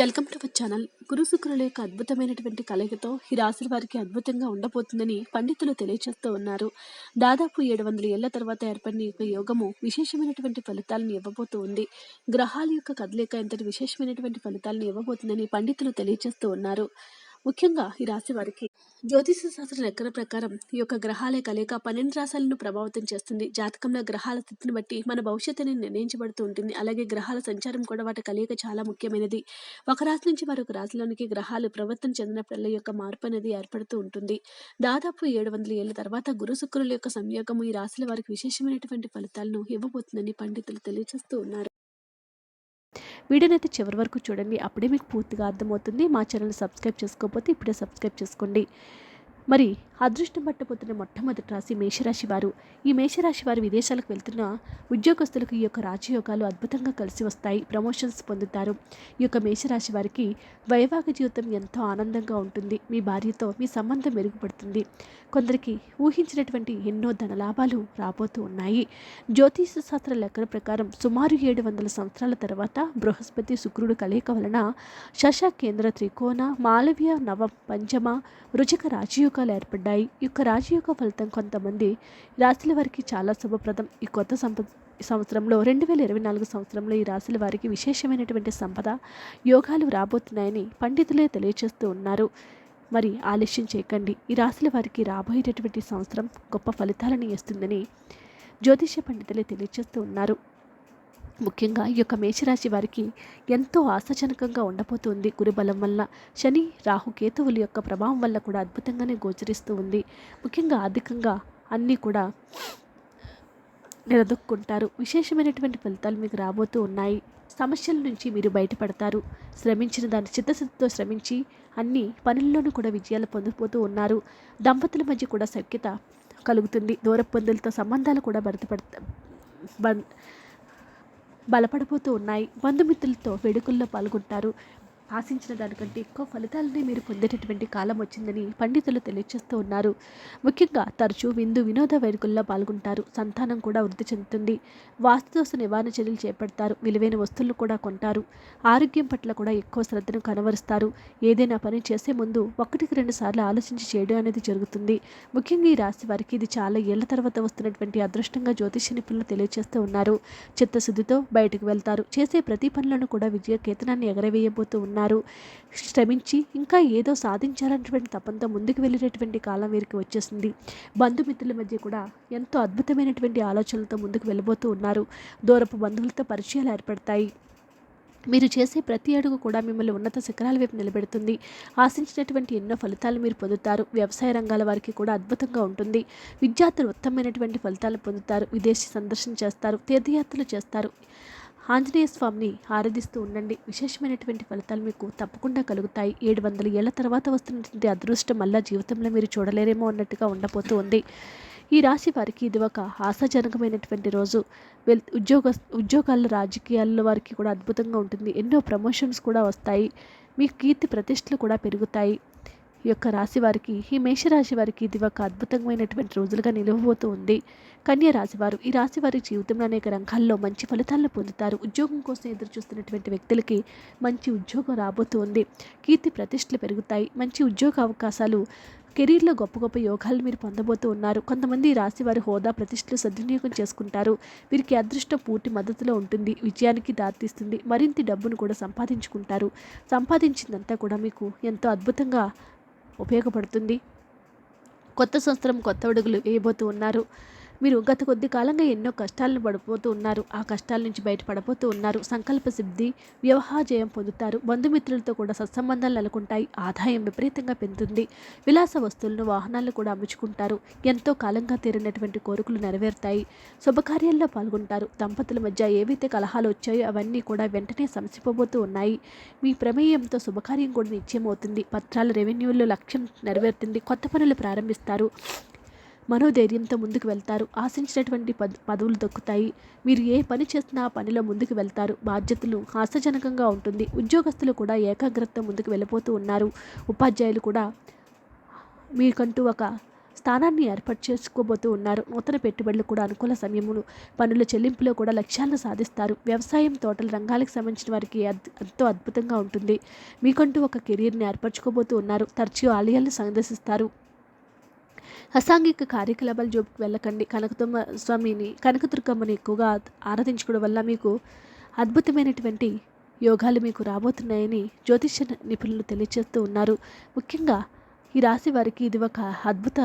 Welcome to our channel. గురు శుక్రుల యొక్క అద్భుతమైనటువంటి కలయికతో ఈ రాశుల వారికి అద్భుతంగా ఉండబోతుందని పండితులు తెలియజేస్తూ ఉన్నారు. దాదాపు ఏడు వందల ఏళ్ళ తర్వాత ఏర్పడిన యొక్క యోగము విశేషమైనటువంటి ఫలితాలను ఇవ్వబోతూ ఉంది. గ్రహాల యొక్క కదలిక ఇంతటి విశేషమైనటువంటి ఫలితాలను ఇవ్వబోతుందని పండితులు తెలియజేస్తూ ఉన్నారు. ముఖ్యంగా ఈ రాశి వారికి. జ్యోతిష శాస్త్ర లెక్కల ప్రకారం ఈ యొక్క గ్రహాలే కలయిక పన్నెండు రాశాలను ప్రభావితం చేస్తుంది. జాతకంలో గ్రహాల స్థితిని బట్టి మన భవిష్యత్తుని నిర్ణయించబడుతూ ఉంటుంది. అలాగే గ్రహాల సంచారం కూడా వాటి కలయిక చాలా ముఖ్యమైనది. ఒక రాశి నుంచి మరొక రాశిలోనికి గ్రహాలు ప్రవర్తన చెందినప్పుడల్లా యొక్క మార్పు అనేది ఏర్పడుతూ ఉంటుంది. దాదాపు ఏడు వందల ఏళ్ళ తర్వాత గురు శుక్రుల యొక్క సంయోగము ఈ రాశుల వారికి విశేషమైనటువంటి ఫలితాలను ఇవ్వబోతుందని పండితులు తెలియజేస్తూ ఉన్నారు. వీడియోనైతే చివరి వరకు చూడండి. అప్పుడే మీకు పూర్తిగా అర్థమవుతుంది. మా ఛానల్ సబ్స్క్రైబ్ చేసుకోకపోతే ఇప్పుడే సబ్స్క్రైబ్ చేసుకోండి. మరి అదృష్టం పట్టబోతున్న మొట్టమొదటి రాశి మేషరాశి వారు. ఈ మేషరాశి వారు విదేశాలకు వెళ్తున్న ఉద్యోగస్తులకు ఈ యొక్క రాజయోగాలు అద్భుతంగా కలిసి వస్తాయి. ప్రమోషన్స్ పొందుతారు. ఈ యొక్క మేషరాశి వారికి వైవాహిక జీవితం ఎంతో ఆనందంగా ఉంటుంది. మీ భార్యతో మీ సంబంధం మెరుగుపడుతుంది. కొందరికి ఊహించినటువంటి ఎన్నో ధన లాభాలు రాబోతూ ఉన్నాయి. జ్యోతిష శాస్త్ర లెక్కల ప్రకారం సుమారు ఏడు వందల సంవత్సరాల తర్వాత బృహస్పతి శుక్రుడు కలయిక వలన శశ కేంద్ర త్రికోణ మాలవ్య నవం పంచమ రుచిక రాజయోగాలు ఏర్పడ్డాయి. ఈ యొక్క రాజయోగ ఫలితం కొంతమంది రాశుల వారికి చాలా శుభప్రదం. ఈ కొత్త సంపద సంవత్సరంలో రెండు వేల ఇరవై నాలుగు సంవత్సరంలో ఈ రాశుల వారికి విశేషమైనటువంటి సంపద యోగాలు రాబోతున్నాయని పండితులే తెలియజేస్తూ ఉన్నారు. మరి ఆలస్యం చేయకండి. ఈ రాశుల వారికి రాబోయేటటువంటి సంవత్సరం గొప్ప ఫలితాలను ఇస్తుందని జ్యోతిష పండితులే తెలియజేస్తూ ఉన్నారు. ముఖ్యంగా ఈ యొక్క మేషరాశి వారికి ఎంతో ఆశాజనకంగా ఉండబోతుంది. గురుబలం వల్ల శని రాహు కేతువుల యొక్క ప్రభావం వల్ల కూడా అద్భుతంగానే గోచరిస్తూ ఉంది. ముఖ్యంగా ఆర్థికంగా అన్నీ కూడా నిలదొక్కుంటారు. విశేషమైనటువంటి ఫలితాలు మీకు రాబోతూ ఉన్నాయి. సమస్యల నుంచి మీరు బయటపడతారు. శ్రమించిన దాని చిత్తశుద్ధితో శ్రమించి అన్ని పనుల్లోనూ కూడా విజయాలు పొందిపోతూ ఉన్నారు. దంపతుల మధ్య కూడా సఖ్యత కలుగుతుంది. దూర పొందులతో సంబంధాలు కూడా భర్తపడతా బలపడబోతూ బలపడిపోతూ ఉన్నాయి. బంధుమిత్రులతో వేడుకల్లో పాల్గొంటారు. ఆశించిన దానికంటే ఎక్కువ ఫలితాలని మీరు పొందేటటువంటి కాలం వచ్చిందని పండితులు తెలియజేస్తూ ఉన్నారు. ముఖ్యంగా తరచూ విందు వినోద వేడుకల్లో పాల్గొంటారు. సంతానం కూడా వృద్ధి చెందుతుంది. వాస్తుదోష నివారణ చర్యలు చేపడతారు. విలువైన వస్తువులు కూడా కొంటారు. ఆరోగ్యం పట్ల కూడా ఎక్కువ శ్రద్ధను కనవరుస్తారు ఏదైనా పని చేసే ముందు ఒకటికి రెండు సార్లు ఆలోచించి చేయడం అనేది జరుగుతుంది. ముఖ్యంగా ఈ రాశి వారికి ఇది చాలా ఏళ్ళ తర్వాత వస్తున్నటువంటి అదృష్టంగా జ్యోతిష నిపుణులు తెలియజేస్తూ ఉన్నారు. చిత్తశుద్ధితో బయటకు వెళ్తారు. చేసే ప్రతి పనులను కూడా విజయ కేతనాన్ని ఎగరవేయబోతూ ఉన్నారు. అన్నారు. శ్రమించి ఇంకా ఏదో సాధించాలన్నటువంటి తపంతో ముందుకు వెళ్ళేటటువంటి కాలం వీరికి వచ్చేసింది. బంధుమిత్రుల మధ్య కూడా ఎంతో అద్భుతమైనటువంటి ఆలోచనలతో ముందుకు వెళ్ళబోతూ ఉన్నారు. దూరపు బంధువులతో పరిచయాలు ఏర్పడతాయి. మీరు చేసే ప్రతి అడుగు కూడా మిమ్మల్ని ఉన్నత శిఖరాల వైపు నిలబెడుతుంది. ఆశించినటువంటి ఎన్నో ఫలితాలు మీరు పొందుతారు. వ్యవసాయ రంగాల వారికి కూడా అద్భుతంగా ఉంటుంది. విద్యార్థులు ఉత్తమమైనటువంటి ఫలితాలు పొందుతారు. విదేశీ సందర్శన చేస్తారు. తీర్థయాత్రలు చేస్తారు. ఆంజనేయ స్వామిని ఆరాధిస్తూ ఉండండి. విశేషమైనటువంటి ఫలితాలు మీకు తప్పకుండా కలుగుతాయి. ఏడు వందల ఏళ్ళ తర్వాత వస్తున్నటువంటి అదృష్టం మళ్ళా జీవితంలో మీరు చూడలేరేమో అన్నట్టుగా ఉండబోతూ ఉంది. ఈ రాశి వారికి ఇది ఒక ఆశాజనకమైనటువంటి రోజు. వెల్ ఉద్యోగ ఉద్యోగాల్లో రాజకీయాల్లో వారికి కూడా అద్భుతంగా ఉంటుంది. ఎన్నో ప్రమోషన్స్ కూడా వస్తాయి. మీ కీర్తి ప్రతిష్టలు కూడా పెరుగుతాయి. యొక్క రాశి వారికి ఈ మేషరాశి వారికి ఇది ఒక అద్భుతమైనటువంటి రోజులుగా నిలవబోతూ ఉంది. కన్య రాశివారు ఈ రాశి వారి జీవితంలో అనేక రంగాల్లో మంచి ఫలితాలను పొందుతారు. ఉద్యోగం కోసం ఎదురు చూస్తున్నటువంటి వ్యక్తులకి మంచి ఉద్యోగం రాబోతూ ఉంది కీర్తి ప్రతిష్టలు పెరుగుతాయి. మంచి ఉద్యోగ అవకాశాలు కెరీర్లో గొప్ప గొప్ప యోగాలు మీరు పొందబోతూ ఉన్నారు. కొంతమంది రాశి వారి హోదా ప్రతిష్టలు సద్వినియోగం చేసుకుంటారు. వీరికి అదృష్టం పూర్తి మద్దతులో ఉంటుంది. విజయానికి దారితీస్తుంది. మరింత డబ్బును కూడా సంపాదించుకుంటారు. సంపాదించిందంతా కూడా మీకు ఎంతో అద్భుతంగా ఉపయోగపడుతుంది. కొత్త సంవత్సరం కొత్త అడుగులు వేయబోతూ ఉన్నారు. మీరు గత కొద్ది కాలంగా ఎన్నో కష్టాలను పడిపోతూ ఉన్నారు. ఆ కష్టాల నుంచి బయటపడబోతూ ఉన్నారు. సంకల్ప సిద్ధి వ్యవహార జయం పొందుతారు. బంధుమిత్రులతో కూడా సత్సంబంధాలు నెలకొంటాయి. ఆదాయం విపరీతంగా పెందుతుంది విలాస వస్తువులను వాహనాలను కూడా అమ్ముచుకుంటారు. ఎంతో కాలంగా తీరినటువంటి కోరికలు నెరవేరుతాయి. శుభకార్యాల్లో పాల్గొంటారు. దంపతుల మధ్య ఏవైతే కలహాలు వచ్చాయో అవన్నీ కూడా వెంటనే సమసిపోబోతూ ఉన్నాయి. మీ ప్రమేయంతో శుభకార్యం కూడా నిశ్చయమవుతుంది. పత్రాల రెవెన్యూల్లో లక్ష్యం నెరవేరుతుంది. కొత్త పనులు ప్రారంభిస్తారు. మనోధైర్యంతో ముందుకు వెళ్తారు. ఆశించినటువంటి పద పదవులు దక్కుతాయి. మీరు ఏ పని చేసినా ఆ పనిలో ముందుకు వెళ్తారు. బాధ్యతలు హాస్యజనకంగా ఉంటుంది. ఉద్యోగస్తులు కూడా ఏకాగ్రత ముందుకు వెళ్ళిపోతూ ఉన్నారు. ఉపాధ్యాయులు కూడా మీకంటూ ఒక స్థానాన్ని ఏర్పాటు చేసుకోబోతూ ఉన్నారు. నూతన పెట్టుబడులు కూడా అనుకూల సమయమును పనుల చెల్లింపులో కూడా లక్ష్యాలను సాధిస్తారు. వ్యవసాయం తోటల రంగాలకు సంబంధించిన వారికి అద్- ఎంతో అద్భుతంగా ఉంటుంది. మీకంటూ ఒక కెరీర్ని ఏర్పరచుకోబోతూ ఉన్నారు. తరచూ ఆలయాలను సందర్శిస్తారు. అసాంఘిక కార్యకలాపాలు జోబుకి వెళ్ళకండి. కనకదుర్గ స్వామిని కనకదుర్గమ్మని ఎక్కువగా ఆరాధించుకోవడం వల్ల మీకు అద్భుతమైనటువంటి యోగాలు మీకు రాబోతున్నాయని జ్యోతిష నిపుణులు తెలియజేస్తూ ఉన్నారు. ముఖ్యంగా ఈ రాశి వారికి ఇది ఒక అద్భుత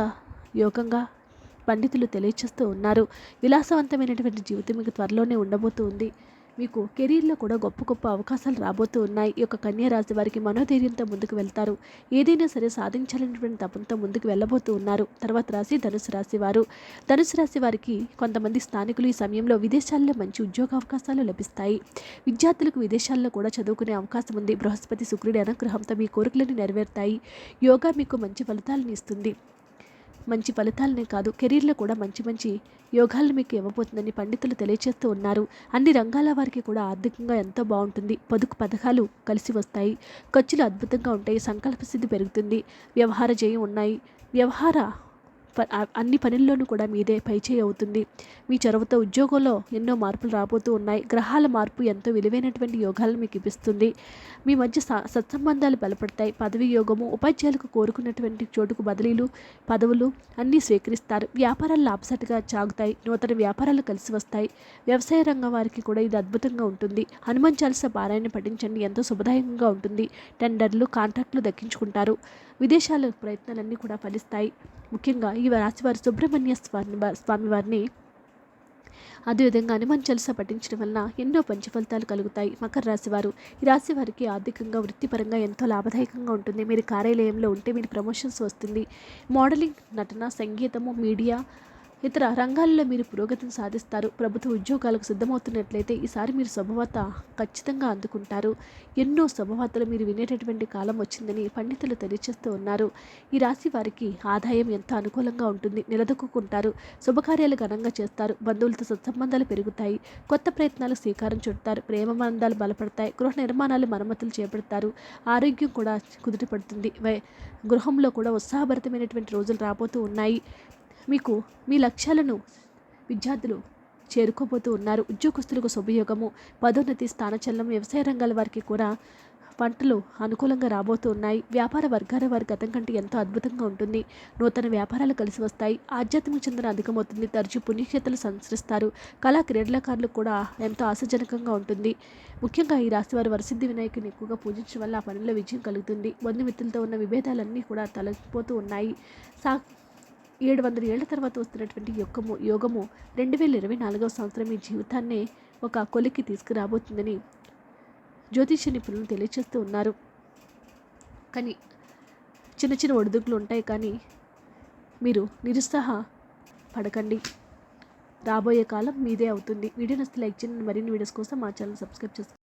యోగంగా పండితులు తెలియజేస్తూ ఉన్నారు. విలాసవంతమైనటువంటి జీవితం మీకు త్వరలోనే ఉండబోతూ ఉంది. మీకు కెరీర్లో కూడా గొప్ప గొప్ప అవకాశాలు రాబోతూ ఉన్నాయి. ఈ యొక్క కన్యా రాశి వారికి మనోధైర్యంతో ముందుకు వెళ్తారు. ఏదైనా సరే సాధించాలనేటువంటి తపంతో ముందుకు వెళ్ళబోతూ ఉన్నారు. తర్వాత రాశి ధనుసు రాశి వారు. ధనుసు రాశి వారికి కొంతమంది స్థానికులు ఈ సమయంలో విదేశాల్లో మంచి ఉద్యోగ అవకాశాలు లభిస్తాయి. విద్యార్థులకు విదేశాల్లో కూడా చదువుకునే అవకాశం ఉంది. బృహస్పతి శుక్రుడి అనుగ్రహంతో మీ కోరికలను నెరవేరుతాయి. యోగా మీకు మంచి ఫలితాలను ఇస్తుంది. మంచి ఫలితాలనే కాదు కెరీర్లో కూడా మంచి మంచి యోగాలను మీకు ఇవ్వబోతుందని పండితులు తెలియజేస్తూ ఉన్నారు. అన్ని రంగాల వారికి కూడా ఆర్థికంగా ఎంతో బాగుంటుంది. పొదుపు పథకాలు కలిసి వస్తాయి. ఖర్చులు అద్భుతంగా ఉంటాయి. సంకల్ప సిద్ధి పెరుగుతుంది. వ్యవహార జయం ఉన్నాయి. వ్యవహార అన్ని పనుల్లోనూ కూడా మీదే పైచేయి అవుతుంది. మీ చొరవతో ఉద్యోగంలో ఎన్నో మార్పులు రాబోతూ ఉన్నాయి. గ్రహాల మార్పు ఎంతో విలువైనటువంటి యోగాలను మీకు ఇప్పిస్తుంది. మీ మధ్య స- సత్సంబంధాలు బలపడతాయి. పదవి యోగము ఉపాధ్యాయులకు కోరుకున్నటువంటి చోటుకు బదిలీలు పదవులు అన్నీ స్వీకరిస్తారు. వ్యాపారాలు లాభసాటిగా సాగుతాయి. నూతన వ్యాపారాలు కలిసి వస్తాయి. వ్యవసాయ రంగం వారికి కూడా ఇది అద్భుతంగా ఉంటుంది. హనుమాన్ చాలీస పారాయణ పఠించండి. ఎంతో శుభదాయకంగా ఉంటుంది. టెండర్లు కాంట్రాక్టులు దక్కించుకుంటారు. విదేశాల ప్రయత్నాలన్నీ కూడా ఫలిస్తాయి. ముఖ్యంగా ఈ రాశివారి సుబ్రహ్మణ్య స్వామి స్వామివారిని స్వామి వారిని అదేవిధంగా హనుమాన్ చలిస పఠించడం వలన ఎన్నో పంచ ఫలితాలు కలుగుతాయి. మకర రాశి వారు ఈ రాశి వారికి ఆర్థికంగా వృత్తిపరంగా ఎంతో లాభదాయకంగా ఉంటుంది. మీరు కార్యాలయంలో ఉంటే మీరు ప్రమోషన్స్ వస్తుంది. మోడలింగ్ నటన సంగీతము మీడియా ఇతర రంగాల్లో మీరు పురోగతిని సాధిస్తారు. ప్రభుత్వ ఉద్యోగాలకు సిద్ధమవుతున్నట్లయితే ఈసారి మీరు శుభవార్త ఖచ్చితంగా అందుకుంటారు. ఎన్నో శుభవార్తలు మీరు వినేటటువంటి కాలం వచ్చిందని పండితులు తెలియజేస్తూ ఉన్నారు. ఈ రాశి వారికి ఆదాయం ఎంత అనుకూలంగా ఉంటుంది నిలదొక్కుంటారు శుభకార్యాలు ఘనంగా చేస్తారు. బంధువులతో సత్సంబంధాలు పెరుగుతాయి. కొత్త ప్రయత్నాలు శ్రీకారం చుడతారు. ప్రేమ బంధాలు బలపడతాయి. గృహ నిర్మాణాలు మరమ్మతులు చేపడతారు. ఆరోగ్యం కూడా కుదుటపడుతుంది గృహంలో కూడా ఉత్సాహభరితమైనటువంటి రోజులు రాబోతూ ఉన్నాయి. మీకు మీ లక్ష్యాలను విద్యార్థులు చేరుకోబోతూ ఉన్నారు. ఉద్యోగస్తులకు శుభయోగము పదోన్నతి స్థానచలనం వ్యవసాయ రంగాల వారికి కూడా పంటలు అనుకూలంగా రాబోతూ ఉన్నాయి. వ్యాపార వర్గాల వారి గతం కంటే ఎంతో అద్భుతంగా ఉంటుంది. నూతన వ్యాపారాలు కలిసి వస్తాయి. ఆధ్యాత్మిక చింతన అధికమవుతుంది. తరచూ పుణ్యక్షేత్రాలు సంచరిస్తారు. కళా క్రీడలకారులు కూడా ఎంతో ఆశాజనకంగా ఉంటుంది. ముఖ్యంగా ఈ రాశి వారు వరసిద్ధి వినాయకుని ఎక్కువగా పూజించడం వల్ల ఆ పనుల్లో విజయం కలుగుతుంది. బంధుమిత్రులతో ఉన్న విభేదాలన్నీ కూడా తొలగిపోతూ ఉన్నాయి. సా ఏడు వందల ఏళ్ళ తర్వాత వస్తున్నటువంటి యొక్కము యోగము రెండు వేల ఇరవై నాలుగవ సంవత్సరం మీ జీవితాన్ని ఒక కొలికి తీసుకురాబోతుందని జ్యోతిష నిపుణులు తెలియజేస్తూ ఉన్నారు. కానీ చిన్న చిన్న ఒడిదుడుకులు ఉంటాయి కానీ మీరు నిరుత్సాహ పడకండి. రాబోయే కాలం మీదే అవుతుంది. వీడియో నచ్చితే లైక్ చేయండి. మరిన్ని వీడియోస్ కోసం మా ఛానల్ సబ్స్క్రైబ్ చేసుకోండి.